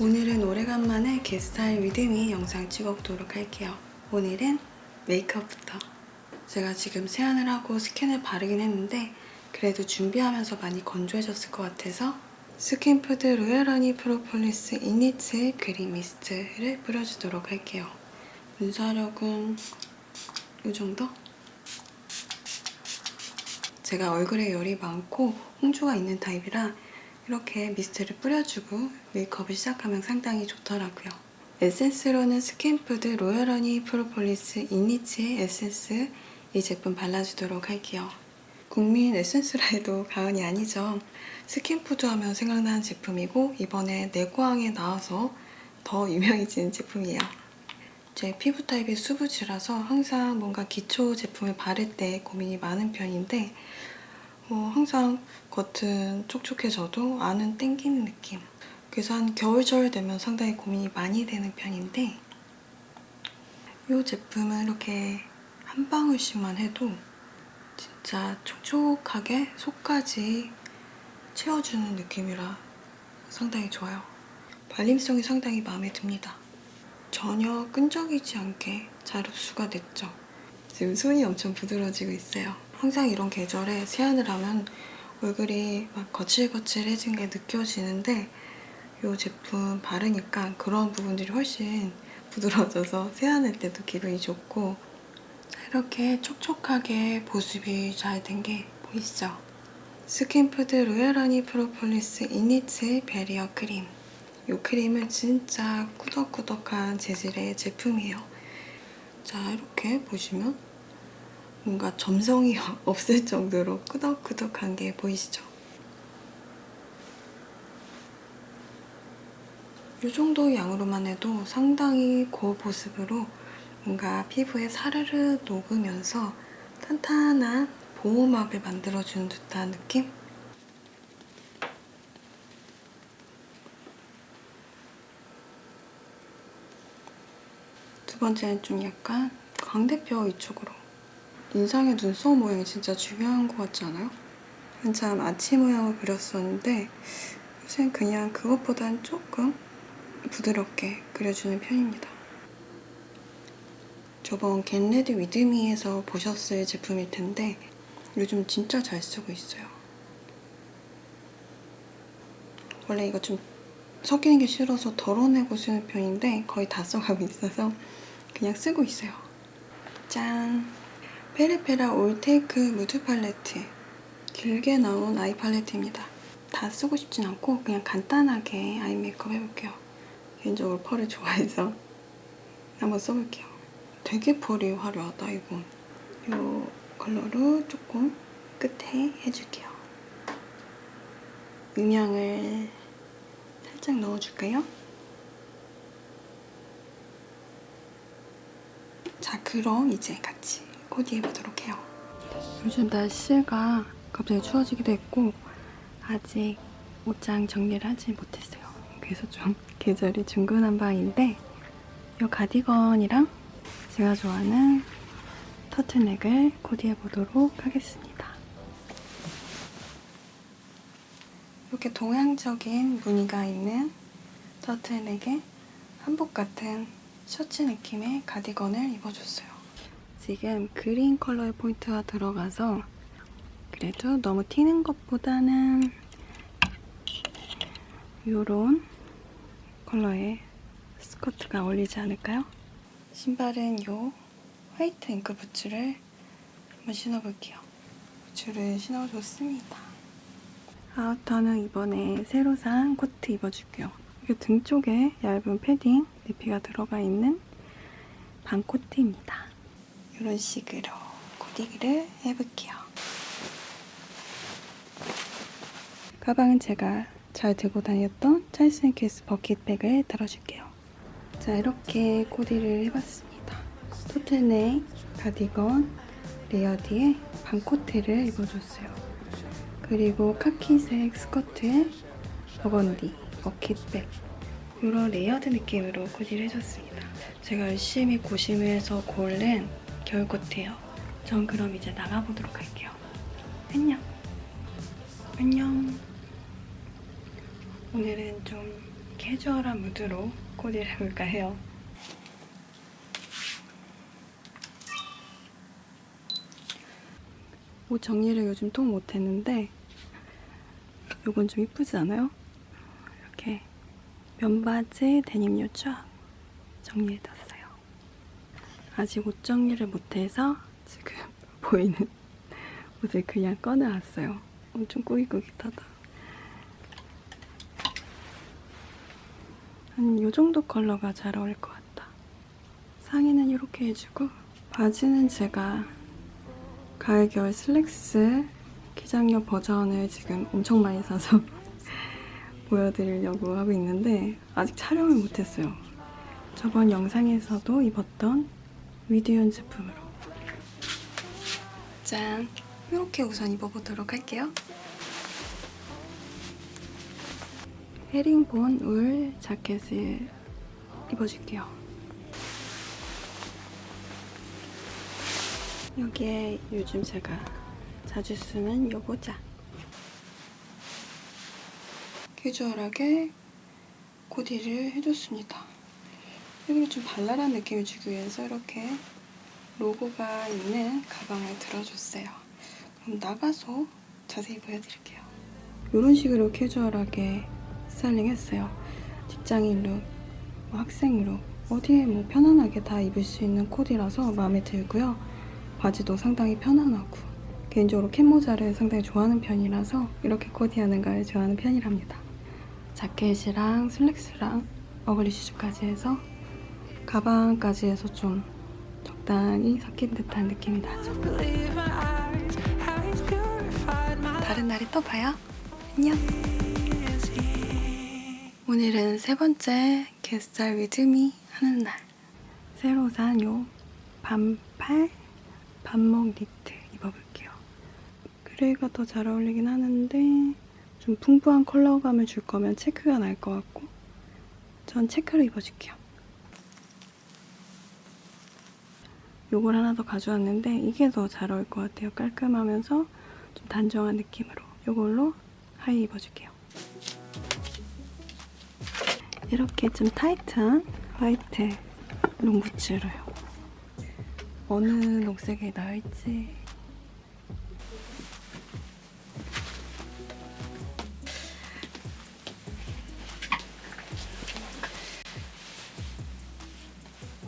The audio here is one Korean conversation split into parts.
오늘은 오래간만에 게스타일 위드미 영상 찍어보도록 할게요. 오늘은 메이크업부터. 제가 지금 세안을 하고 스킨을 바르긴 했는데 그래도 준비하면서 많이 건조해졌을 것 같아서 스킨푸드 로얄하니 프로폴리스 이니츠 그린 미스트를 뿌려주도록 할게요. 분사력은 이 정도? 제가 얼굴에 열이 많고 홍조가 있는 타입이라 이렇게 미스트를 뿌려주고 메이크업을 시작하면 상당히 좋더라고요. 에센스로는 스킨푸드 로열허니 프로폴리스 이니치의 에센스 이 제품 발라주도록 할게요. 국민 에센스라 해도 과언이 아니죠. 스킨푸드 하면 생각나는 제품이고 이번에 내고항에 나와서 더 유명해진 제품이에요. 제 피부 타입이 수부지라서 항상 뭔가 기초 제품을 바를 때 고민이 많은 편인데 어, 항상 겉은 촉촉해져도 안은 땡기는 느낌. 그래서 한 겨울철 되면 상당히 고민이 많이 되는 편인데 이 제품은 이렇게 한 방울씩만 해도 진짜 촉촉하게 속까지 채워주는 느낌이라 상당히 좋아요. 발림성이 상당히 마음에 듭니다. 전혀 끈적이지 않게 잘 흡수가 됐죠. 지금 손이 엄청 부드러워지고 있어요. 항상 이런 계절에 세안을 하면 얼굴이 막 거칠거칠해진 게 느껴지는데 이 제품 바르니까 그런 부분들이 훨씬 부드러워져서 세안할 때도 기분이 좋고 이렇게 촉촉하게 보습이 잘 된 게 보이시죠? 스킨푸드 로얄하니 프로폴리스 이니츠 베리어 크림 이 크림은 진짜 꾸덕꾸덕한 재질의 제품이에요. 자 이렇게 보시면 뭔가 점성이 없을 정도로 끄덕끄덕한 게 보이시죠? 이 정도 양으로만 해도 상당히 고보습으로 뭔가 피부에 사르르 녹으면서 탄탄한 보호막을 만들어주는 듯한 느낌? 두 번째는 좀 약간 광대뼈 이쪽으로 인상의 눈썹 모양이 진짜 중요한 것 같지 않아요? 한참 아치 모양을 그렸었는데 요새는 그냥 그것보단 조금 부드럽게 그려주는 편입니다. 저번 겟레디 위드미에서 보셨을 제품일 텐데 요즘 진짜 잘 쓰고 있어요. 원래 이거 좀 섞이는 게 싫어서 덜어내고 쓰는 편인데 거의 다 써가고 있어서 그냥 쓰고 있어요. 짠! 페리페라 올테이크 무드 팔레트 길게 나온 아이 팔레트입니다. 다 쓰고 싶진 않고 그냥 간단하게 아이 메이크업 해볼게요. 개인적으로 펄을 좋아해서 한번 써볼게요. 되게 펄이 화려하다 이건. 이 컬러로 조금 끝에 해줄게요. 음영을 살짝 넣어줄까요? 자 그럼 이제 같이 코디해 보도록 해요. 요즘 날씨가 갑자기 추워지기도 했고 아직 옷장 정리를 하지 못했어요. 그래서 좀 계절이 중구난방인데 이 가디건이랑 제가 좋아하는 터틀넥을 코디해 보도록 하겠습니다. 이렇게 동양적인 무늬가 있는 터틀넥에 한복 같은 셔츠 느낌의 가디건을 입어줬어요. 지금 그린 컬러의 포인트가 들어가서 그래도 너무 튀는 것보다는 이런 컬러의 스커트가 어울리지 않을까요? 신발은 이 화이트 잉크 부츠를 한번 신어볼게요. 부츠를 신어줬습니다. 아우터는 이번에 새로 산 코트 입어줄게요. 이게 등 쪽에 얇은 패딩 내피가 들어가 있는 반 코트입니다. 이런 식으로 코디를 해볼게요. 가방은 제가 잘 들고 다녔던 찰스 앤 케이스 버킷백을 들어줄게요. 자 이렇게 코디를 해봤습니다. 토트넥, 가디건, 레어디에 반코트를 입어줬어요. 그리고 카키색 스커트에 버건디, 버킷백 이런 레이어드 느낌으로 코디를 해줬습니다. 제가 열심히 고심을 해서 고른 겨울 코트예요. 전 그럼 이제 나가보도록 할게요. 안녕. 안녕. 오늘은 좀 캐주얼한 무드로 코디를 해볼까 해요. 옷 정리를 요즘 통 못했는데 요건 좀 이쁘지 않아요? 이렇게 면바지 데님 요청 정리해뒀어요. 아직 옷 정리를 못해서 지금 보이는 옷을 그냥 꺼내왔어요. 엄청 꾸깃꾸깃하다. 한 요 정도 컬러가 잘 어울릴 것 같다. 상의는 이렇게 해주고 바지는 제가 가을 겨울 슬랙스 기장녀 버전을 지금 엄청 많이 사서 보여드리려고 하고 있는데 아직 촬영을 못했어요. 저번 영상에서도 입었던 위드윤 제품으로 짠! 이렇게 우선 입어보도록 할게요. 헤링본 울 자켓을 입어줄게요. 여기에 요즘 제가 자주 쓰는 요 모자. 캐주얼하게 코디를 해줬습니다. 여기를 좀 발랄한 느낌을 주기 위해서 이렇게 로고가 있는 가방을 들어줬어요. 그럼 나가서 자세히 보여드릴게요. 이런 식으로 캐주얼하게 스타일링 했어요. 직장인 룩, 뭐 학생 룩, 어디에 뭐 편안하게 다 입을 수 있는 코디라서 마음에 들고요. 바지도 상당히 편안하고 개인적으로 캡모자를 상당히 좋아하는 편이라서 이렇게 코디하는 걸 좋아하는 편이랍니다. 자켓이랑 슬랙스랑 어글리 슈즈까지 해서 가방까지 해서 좀 적당히 섞인 듯한 느낌이 나죠. 다른 날에 또 봐요. 안녕. 오늘은 세 번째 게스트할 위드미 하는 날. 새로 산 요 반팔 반목 니트 입어볼게요. 그레이가 더 잘 어울리긴 하는데 좀 풍부한 컬러감을 줄 거면 체크가 날 것 같고 전 체크를 입어줄게요. 요걸 하나 더 가져왔는데 이게 더 잘 어울릴 것 같아요. 깔끔하면서 좀 단정한 느낌으로 요걸로 하의 입어줄게요. 이렇게 좀 타이트한 화이트 롱부츠로요. 어느 녹색에 나을지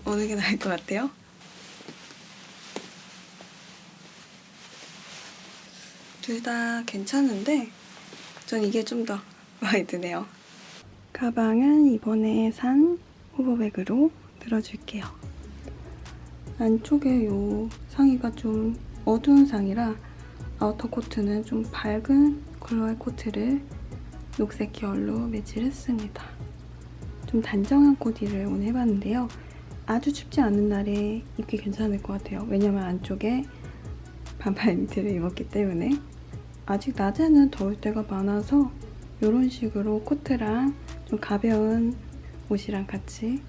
어느 게 나을 것 같아요? 둘 다 괜찮은데 전 이게 좀 더 마음에 드네요. 가방은 이번에 산 호버백으로 들어줄게요. 안쪽에 요 상의가 좀 어두운 상이라 아우터 코트는 좀 밝은 컬러의 코트를 녹색 계열로 매치를 했습니다. 좀 단정한 코디를 오늘 해봤는데요. 아주 춥지 않은 날에 입기 괜찮을 것 같아요. 왜냐면 안쪽에 반팔 니트를 입었기 때문에 아직 낮에는 더울 때가 많아서 이런 식으로 코트랑 좀 가벼운 옷이랑 같이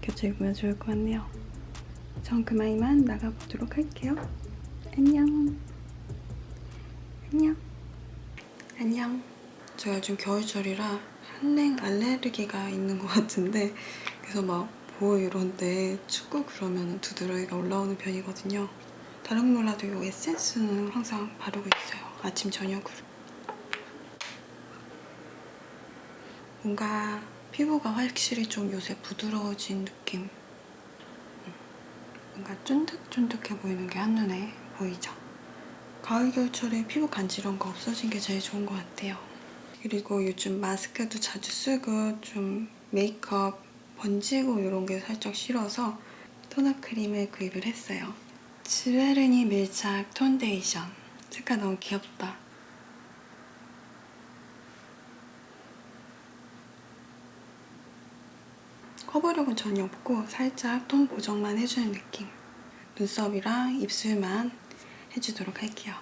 겹쳐 입으면 좋을 것 같네요. 전 그만 이만 나가보도록 할게요. 안녕. 안녕. 안녕. 제가 지금 겨울철이라 한랭 알레르기가 있는 것 같은데 그래서 막 뭐 이런데 춥고 그러면 두드러기가 올라오는 편이거든요. 다른 건 몰라도 이 에센스는 항상 바르고 있어요. 아침 저녁으로. 뭔가 피부가 확실히 좀 요새 부드러워진 느낌. 음, 뭔가 쫀득쫀득해 보이는 게 한눈에 보이죠? 가을 겨울철에 피부 간지러운 거 없어진 게 제일 좋은 것 같아요. 그리고 요즘 마스크도 자주 쓰고 좀 메이크업 번지고 이런 게 살짝 싫어서 토너 크림을 구입을 했어요. 지베르니 밀착 톤데이션. 색깔 너무 귀엽다. 커버력은 전혀 없고 살짝 톤 보정만 해주는 느낌. 눈썹이랑 입술만 해주도록 할게요.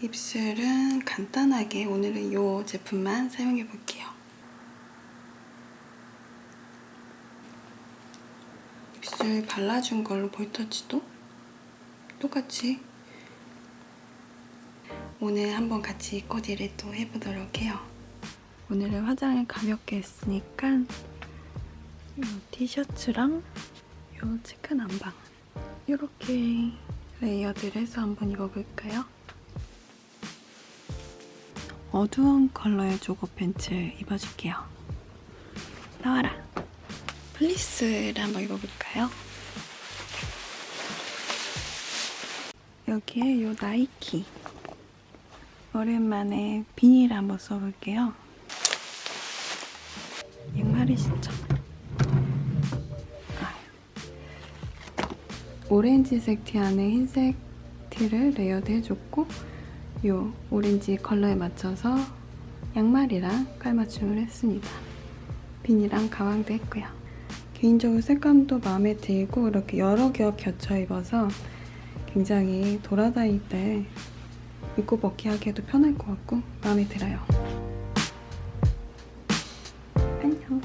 입술은 간단하게 오늘은 이 제품만 사용해 볼게요. 볼터치를 발라준 걸로 볼터치도 똑같이 오늘 한번 같이 코디를 또 해보도록 해요. 오늘은 화장을 가볍게 했으니까 이 티셔츠랑 이 체크 남방 이렇게 레이어드를 해서 한번 입어볼까요? 어두운 컬러의 조거 팬츠 입어줄게요. 나와라. 플리스를 한번 입어볼까요? 여기에 요 나이키. 오랜만에 비닐 한번 써볼게요. 양말이 신죠. 오렌지색 티 안에 흰색 티를 레이어드 해줬고 요 오렌지 컬러에 맞춰서 양말이랑 깔맞춤을 했습니다. 비니랑 가방도 했고요. 개인적으로 색감도 마음에 들고 이렇게 여러 겹 겹쳐 입어서 굉장히 돌아다닐 때 입고 벗기 하기에도 편할 것 같고 마음에 들어요. 안녕.